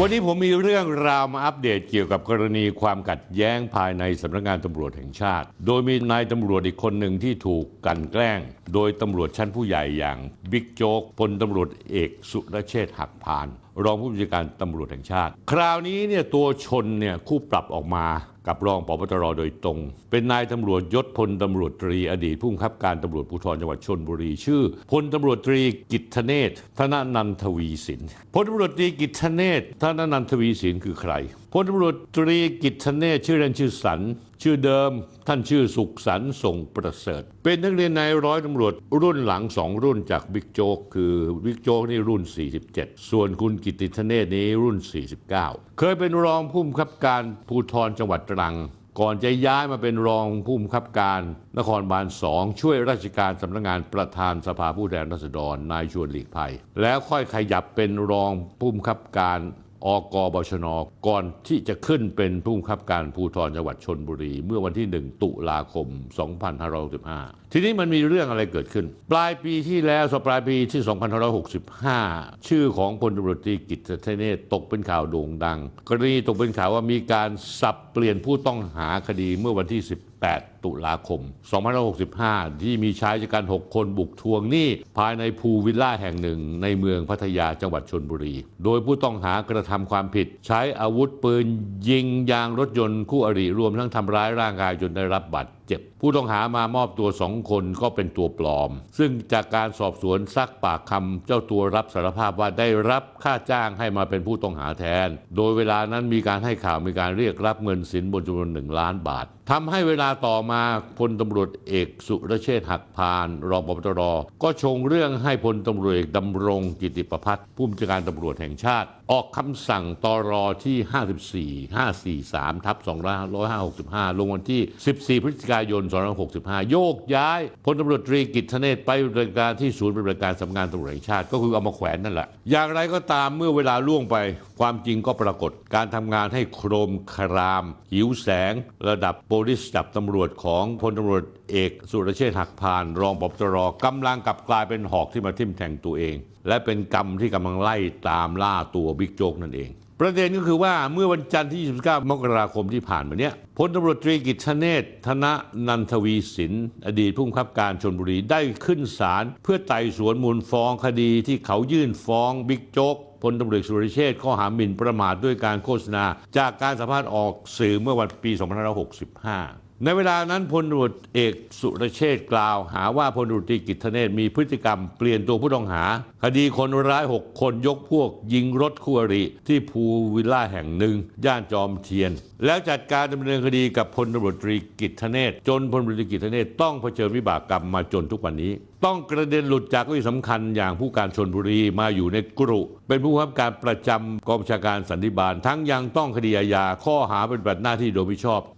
วันนี้ผมมีเรื่องราวมาอัปเดตเกี่ยวกับกรณีความขัดแย้งภายในสำนักงานตำรวจแห่งชาติ โดยมีนายตำรวจอีกคนหนึ่งที่ถูกกันแกล้ง โดยตำรวจชั้นผู้ใหญ่อย่างบิ๊กโจ๊กพลตำรวจเอกสุรเชษฐ์หักพาน รองผู้บัญชาการตำรวจแห่งชาติ คราวนี้เนี่ยตัวชนเนี่ยคู่ปรับออกมากับรองปปตรโดยตรง เป็นนายตำรวจยศพลตำรวจตรีอดีตผู้บังคับการตำรวจภูธรจังหวัดชนบุรี ชื่อพลตำรวจตรีกิตเนศธนนันทวีสินพลตำรวจตรีกิตเนศธนนันทวีสินคือใครพลตำรวจตรีกิตเนศชื่อเล่นชื่อสันชื่อเดิมท่านชื่อสุขสันส่งประเสริฐ เป็นนักเรียนนายร้อยตำรวจรุ่นหลังสองรุ่นจากบิ๊กโจ๊กคือบิ๊กโจ๊กนี่รุ่น 47 ส่วนคุณกิตติทเนศนี้รุ่น 49 เคยเป็นรองผู้บังคับการภูธรจังหวัดตรัง ก่อนจะย้ายมาเป็นรองผู้บังคับการนครบาลสองช่วยราชการสำนักงานประธานสภาผู้แทนราษฎรนายชวนหลีกภัย แล้วค่อยขยับเป็นรองผู้บังคับการอกบชนก่อนที่จะขึ้นเป็นผู้บังคับการภูธรจังหวัดชนบุรี เมื่อวันที่ 1 ตุลาคม 2565ทีนี้มันมีเรื่องอะไรเกิดขึ้น ปลายปีที่แล้วสปลายปีที่ 2565 ชื่อของพลตำรวจตรีกิตติเนศตกเป็นข่าวโด่งดัง กรณีตกเป็นข่าวว่ามีการสับเปลี่ยนผู้ต้องหาคดีเมื่อวันที่18ตุลาคม 2565 ที่มีชายชะกัน6คนบุกทวงหนี้ภายในภูวิลล่าแห่งหนึ่ง ในเมืองพัทยาจังหวัดชนบุรี โดยผู้ต้องหากระทำความผิด ใช้อาวุธปืนยิงยางรถยนต์คู่อริรวมทั้งทำร้ายร่างกายจนได้รับบาด จ็บผู้ต้องหามามอบตัวสองคนก็เป็นตัวปลอม ซึ่งจากการสอบสวนซักปากคำเจ้าตัวรับสารภาพว่าได้รับค่าจ้างให้มาเป็นผู้ต้องหาแทน โดยเวลานั้นมีการให้ข่าวมีการเรียกรับเงินสินบนจำนวนหนึ่งล้านบาท ทำให้เวลาต่อมาพลตำรวจเอกสุรเชษฐ์หักพานรองปปตรก็ชงเรื่องให้พลตำรวจเอกดำรงกิติประพัฒน์ผู้บัญชาการตำรวจแห่งชาติ ออกคำสั่งตรที่ 54 543ทับ2565 ลงวันที่ 14 พฤศจิกายน 2565 โยกย้ายพลตำรวจตรีกิตเนศไปปฏิบัติการที่ศูนย์ปฏิบัติการสำนักงานตำรวจแห่งชาติ ก็คือเอามาแขวนนั่นแหละ อย่างไรก็ตามเมื่อเวลาล่วงไป ความจริงก็ปรากฏการทำงานให้โครมคราม หิวแสง ระดับโปลิสจับตำรวจของพลตำรวจเอกสุรเชษฐ์หักพาน รองปปตรกำลังกลับกลายเป็นหอกที่มาทิ่มแทงตัวเอง และเป็นกรรมที่กำลังไล่ตามล่าตัวบิ๊กโจ๊กนั่นเอง ประเด็นก็คือว่าเมื่อวันจันทร์ที่ 29 มกราคมที่ผ่านมาเนี้ยพลตำรวจตรีกิตเนศธนนันทวีสิน อดีตผู้บังคับการชนบุรีได้ขึ้นศาลเพื่อไต่สวนมูลฟ้องคดีที่เขายื่นฟ้องบิ๊กโจ๊ก พลตำรวจสุริเชษข้อหาหมิ่นประมาทด้วยการโฆษณา จากการสัมภาษณ์ออกสื่อเมื่อวันปี 2565 ในเวลานั้นพลตรวจเอกสุรเชษฐ์กล่าว หาว่าพลตรวจตรีกิตเนศมีพฤติกรรมเปลี่ยนตัวผู้ต้องหา คดีคนร้าย 6 คนยกพวกยิงรถคู่อริ ที่ภูวิลล่าแห่งหนึ่ง ย่านจอมเทียน แล้วจัดการดำเนินคดีกับพลตรวจตรีกิตเนศจนพลตรวจตรีกิตเนศต้องเผชิญวิบากกรรมมาจนทุกวันนี้ ต้องกระเด็นหลุดจากเก้าอี้สำคัญอย่างผู้การชนบุรีมาอยู่ในกรุ เป็นผู้บังคับการประจำกองบัญชาการสันติบาลทั้งยังต้องคดีอาญาข้อหาเปฏิบัติหน้าที่โดยมิชอบ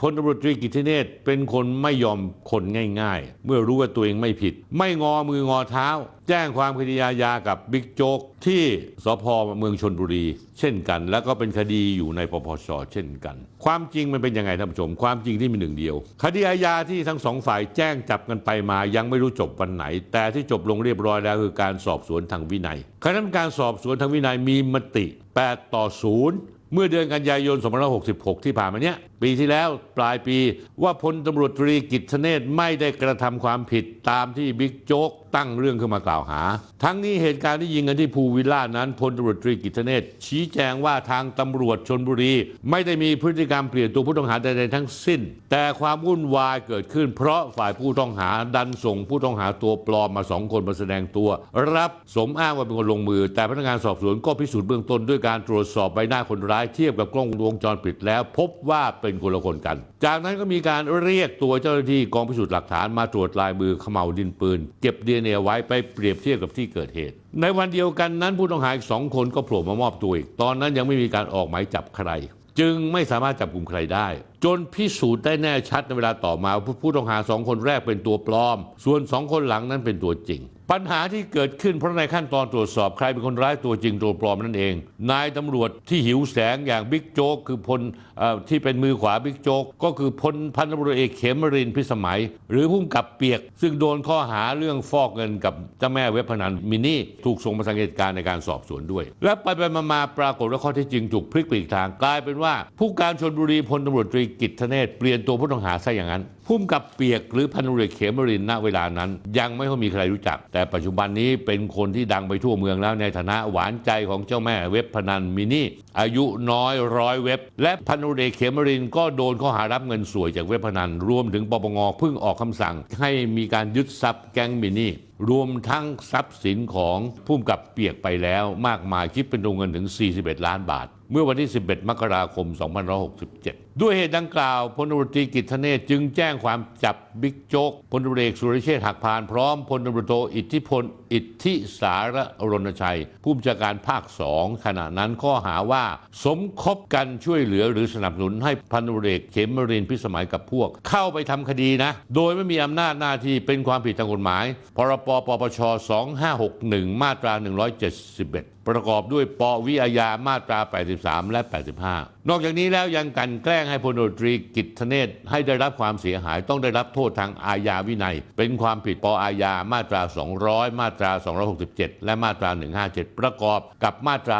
พลตำรวจตรีกิติเนศเป็นคนไม่ยอมคนง่ายๆ เมื่อรู้ว่าตัวเองไม่ผิด ไม่งอมืองอเท้า แจ้งความคดีอาญากับบิ๊กโจ๊กที่สพเมืองชนบุรี เช่นกัน แล้วก็เป็นคดีอยู่ในปปชเช่นกัน ความจริงมันเป็นยังไงท่านผู้ชม ความจริงที่มีหนึ่งเดียว คดีอาญาที่ทั้งสองฝ่ายแจ้งจับกันไปมา ยังไม่รู้จบวันไหน แต่ที่จบลงเรียบร้อยแล้วคือการสอบสวนทางวินัยคณะกรรมการสอบสวนทางวินัยมีมติ 8 ต่อ 0เมื่อเดือนกันยายน 2566 ที่ผ่านมาเนี้ยปีที่แล้วปลายปีว่าพลตำรวจตรีกิตเนศไม่ได้กระทำความผิดตามที่บิ๊กโจ๊กตั้งเรื่องขึ้นมากล่าวหา ทั้งนี้เหตุการณ์ที่ยิงกันที่ภูวิลล่านั้นพลตำรวจตรีกิตเนศชี้แจงว่าทางตำรวจชนบุรี ไม่ได้มีพฤติกรรมเปลี่ยนตัวผู้ต้องหาใดๆทั้งสิ้น แต่ความวุ่นวายเกิดขึ้น เพราะฝ่ายผู้ต้องหาดันส่งผู้ต้องหาตัวปลอมมาสองคนมาแสดงตัว รับสมอ้างว่าเป็นคนลงมือ แต่พนักงานสอบสวนก็พิสูจน์เบื้องต้นด้วยการตรวจสอบใบหน้าคนร้ายเทียบกับกล้องวงจรปิดแล้ว พบว่าเป็นคนละคนกัน จากนั้นก็มีการเรียกตัวเจ้าหน้าที่กองพิสูจน์หลักฐานมาตรวจลายมือเขม่าวดินปืน เก็บดีเอ็นเอไว้ไปเปรียบเทียบกับที่เกิดเหตุ ในวันเดียวกันนั้นผู้ต้องหาอีกสองคนก็โผล่มามอบตัวอีกตอนนั้นยังไม่มีการออกหมายจับใคร จึงไม่สามารถจับกลุ่มใครได้ จนพิสูจน์ได้แน่ชัดในเวลาต่อมาว่าผู้ต้องหาสองคนแรกเป็นตัวปลอม ส่วนสองคนหลังนั้นเป็นตัวจริง ปัญหาที่เกิดขึ้นเพราะในขั้นตอนตรวจสอบใครเป็นคนร้ายตัวจริงตัวปลอมนั่นเอง นายตำรวจที่หิวแสงอย่างบิ๊กโจ๊กคือพลอที่เป็นมือขวาบิ๊กโจ๊กก็คือพลพันตำรวจเอกเขมรินพิสมัย หรือพุ่มกับเปียก ซึ่งโดนข้อหาเรื่องฟอกเงินกับเจ้าแม่เว็บพนันมินี่ถูกส่งมาสังเกตการณ์ในการสอบสวนด้วย และไปไปมามาปรากฏว่าข้อท็จจริงถูกพลิกไปอีกทางกลายเป็นว่า ผู้การชนบุรีพลตำรวจตรีกิตทเนศเปลี่ยนตัวผู้ต้องหาซะอย่างนั้น พุ่มกับเปียกหรือพันุเรเอกเขมรินณเวลานั้น ยังไม่ค่อยมีใครรู้จัก แต่ปัจจุบันนี้เป็นคนที่ดังไปทั่วเมืองแล้วในฐานะหวานใจของเจ้าแม่เว็บพนันมินี่ อายุน้อยร้อยเว็บ และพันุเรเอกเขมรินก็โดนข้อหารับเงินสวยจากเว็บพนันรวมถึงปปงเพิ่งออกคำสั่ง ให้มีการยึดทรัพย์แก๊งมินี่ รวมทั้งทรัพย์สินของผู้กับเปียกไปแล้วมากมายคิดเป็นวงเงินถึง 41 ล้านบาท เมื่อวันที่ 11 มกราคม 2567 ด้วยเหตุดังกล่าวพลตรตรีกิตเนศจึงแจ้งความจับบิ๊กโจ๊กพลตรเอกสุรเชษฐ์หักพานพร้อมพลตรโทอิทธิพลอิทธิสารรณชัย ผู้บัญชาการภาคสองขณะนั้นข้อหาว่า สมคบกันช่วยเหลือหรือสนับสนุนให้พันตำรวจเอกเขมรินพิสมัยกับพวก เข้าไปทำคดีนะ โดยไม่มีอำนาจหน้าที่เป็นความผิดทางกฎหมาย พรปปปช 2561 มาตรา 171ประกอบด้วยปวิอาญามาตรา 83 และ 85 นอกจากนี้แล้วยังกันแกล้งให้พลตำรวจตรีกิตเนศให้ได้รับความเสียหายต้องได้รับโทษทางอาญาวินัย เป็นความผิดปอาญามาตรา 200 มาตรา 267 และมาตรา 157 ประกอบกับมาตรา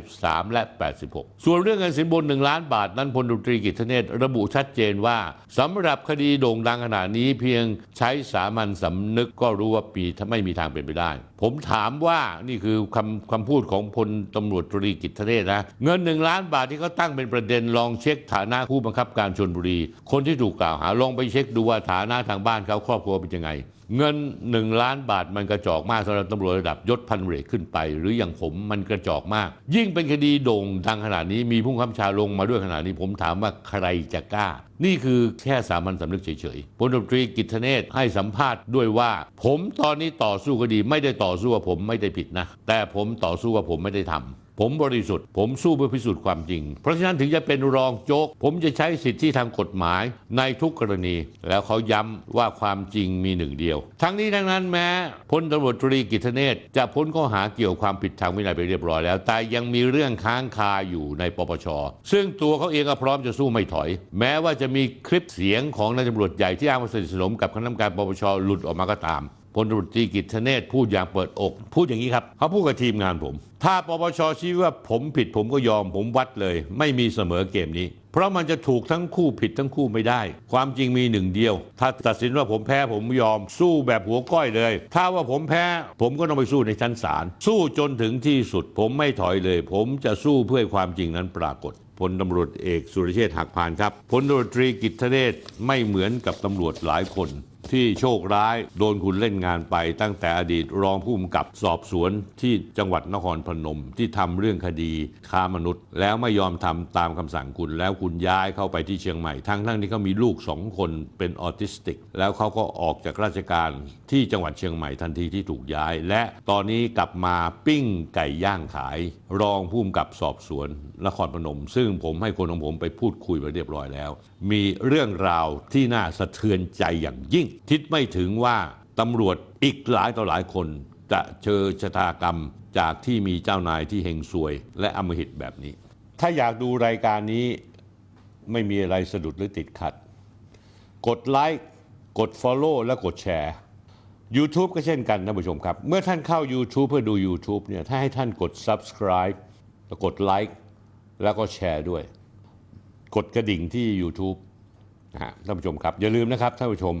83 และ 86 ส่วนเรื่องเงินสินบน 1 ล้านบาท นั้นพลดุรวจตรีกิจเนตระบุชัดเจนว่าสำหรับคดีโด่งดังขนาดนี้เพียงใช้สามัญสำนึกก็รู้ว่าปีถ้าไม่มีทางเป็นไปได้ผมถามว่านี่คือคำคำพูดของพลตำรวจตรีกิตเนศนะ เงินหนึ่งล้านบาทที่เขาตั้งเป็นประเด็นลองเช็คฐานะผู้บังคับการชนบุรี คนที่ถูกกล่าวหาลองไปเช็คดูว่าฐานะทางบ้านเขาครอบครัวเป็นยังไง เงินหนึ่งล้านบาทมันกระจอกมากสำหรับตำรวจระดับยศพันเรกขึ้นไป หรืออย่างผมมันกระจอกมาก ยิ่งเป็นคดีโด่งดังขนาดนี้มีผู้บังคับชาลงมาด้วยขนาดนี้ผมถามว่าใครจะกล้า นี่คือแค่สามัญสำนึกเฉยๆพลตรีกิตเนศให้สัมภาษณ์ด้วยว่า ผมตอนนี้ต่อสู้คดีไม่ได้ต่อสู้ว่าผมไม่ได้ผิดนะ แต่ผมต่อสู้ว่าผมไม่ได้ทำ ผมบริสุทธิ์ ผมสู้เพื่อพิสูจน์ความจริง เพราะฉะนั้นถึงจะเป็นรองโจ๊ก ผมจะใช้สิทธิทางกฎหมายในทุกกรณี แล้วเขาย้ำว่าความจริงมีหนึ่งเดียว ทั้งนี้ทั้งนั้นแม้พลตำรวจตรีกิตเนศจะพ้นข้อหาเกี่ยวความผิดทางวินัยไปเรียบร้อยแล้ว แต่ยังมีเรื่องค้างคาอยู่ในปปช ซึ่งตัวเขาเองก็พร้อมจะสู้ไม่ถอย แม้ว่าจะมีคลิปเสียงของนายตำรวจใหญ่ที่อ้างว่าสนิทสนมกับคณะกรรมการปปชหลุดออกมาก็ตาม พลตรตรีกิตเนศพูดอย่างเปิดอก พูดอย่างนี้ครับเขาพูดกับทีมงานผม ถ้าปปชชี้ว่าผมผิดผมก็ยอมผมวัดเลย ไม่มีเสมอเกมนี้ เพราะมันจะถูกทั้งคู่ผิดทั้งคู่ไม่ได้ ความจริงมีหนึ่งเดียว ถ้าตัดสินว่าผมแพ้ผมยอมสู้แบบหัวก้อยเลย ถ้าว่าผมแพ้ ผมก็ต้องไปสู้ในชั้นศาลสู้จนถึงที่สุด ผมไม่ถอยเลย ผมจะสู้เพื่อความจริงนั้นปรากฏ พลตำรวจเอกสุรเชษฐ์หักพานครับพลตำรวจตรีกิตเนศไม่เหมือนกับตำรวจหลายคนที่โชคร้ายโดนคุณเล่นงานไปตั้งแต่อดีตรองผู้กำกับสอบสวนที่จังหวัดนครพนมที่ทำเรื่องคดีค้ามนุษย์ แล้วไม่ยอมทำตามคำสั่งคุณแล้วคุณย้ายเข้าไปที่เชียงใหม่ ทั้งทั้งที่เขามีลูกสองคนเป็นออทิสติก แล้วเขาก็ออกจากราชการที่จังหวัดเชียงใหม่ทันทีที่ถูกย้าย และตอนนี้กลับมาปิ้งไก่ย่างขาย รองผู้กำกับสอบสวนนครพนม ซึ่งผมให้คนของผมไปพูดคุยไปเรียบร้อยแล้ว มีเรื่องราวที่น่าสะเทือนใจอย่างยิ่ง คิดไม่ถึงว่าตำรวจอีกหลายต่อหลายคน จะเจอชะตากรรมจากที่มีเจ้านายที่เฮงซวย และอำมหิตแบบนี้ ถ้าอยากดูรายการนี้ไม่มีอะไรสะดุดหรือติดขัด กดไลค์กด Follow และกดแชร์ YouTube ก็เช่นกันท่านผู้ชมครับ เมื่อท่านเข้า YouTube เพื่อดู YouTube เนี่ยถ้าให้ท่านกด Subscribe แล้วกดไลค์ แล้วก็แชร์ด้วย กดกระดิ่งที่ YouTube นะฮะท่านผู้ชมครับ อย่าลืมนะครับท่านผู้ชม